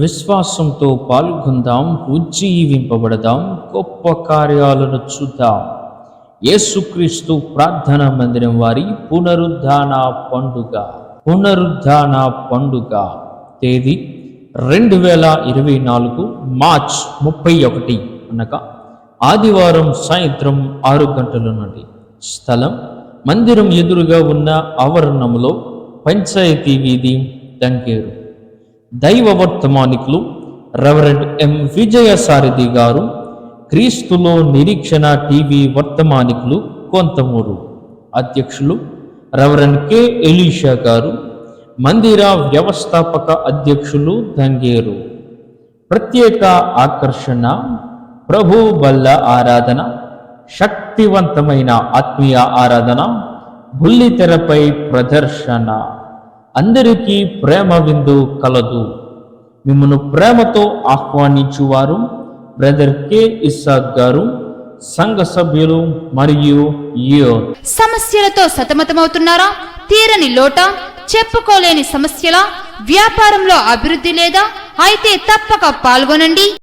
విశ్వాసంతో పాల్గొందాం ఉజ్జీవింపబడదాం గొప్ప కార్యాలను చూద్దాం. యేసుక్రీస్తు ప్రార్థన మందిరం వారి పునరుద్ధాన పండుగ. పునరుద్ధాన పండుగ తేదీ రెండు వేల ఇరవై నాలుగు మార్చ్ ముప్పై ఒకటి అనగా ఆదివారం సాయంత్రం ఆరు గంటల నుండి. స్థలం మందిరం ఎదురుగా ఉన్న ఆవరణంలో పంచాయతీ వీధి దంకేరు దైవ వర్తమానికులు రెవరెండ్ ఎం విజయసారథి గారు క్రీస్తులో నిరీక్షణ టీవీ వర్తమానికులు కొంతమూరు. అధ్యక్షులు రెవరెండ్ కె ఎలీషా గారు మందిర వ్యవస్థాపక అధ్యక్షులు దంగేరు. ప్రత్యేక ఆకర్షణ ప్రభు బల్ల ఆరాధన శక్తివంతమైన ఆత్మీయ ఆరాధన బుల్లితెరపై ప్రదర్శన. అందరికీ ప్రేమ విందు కలదు. మిమ్మను ప్రేమతో ఆహ్వానించువారు బ్రదర్ కె ఇస్సాక్ గారు సంఘ సభ్యులు మరియు సమస్యలతో సతమతమవుతున్నారా? తీరని లోట చెప్పుకోలేని సమస్యల వ్యాపారంలో అభివృద్ధి లేదా? అయితే తప్పక పాల్గొనండి.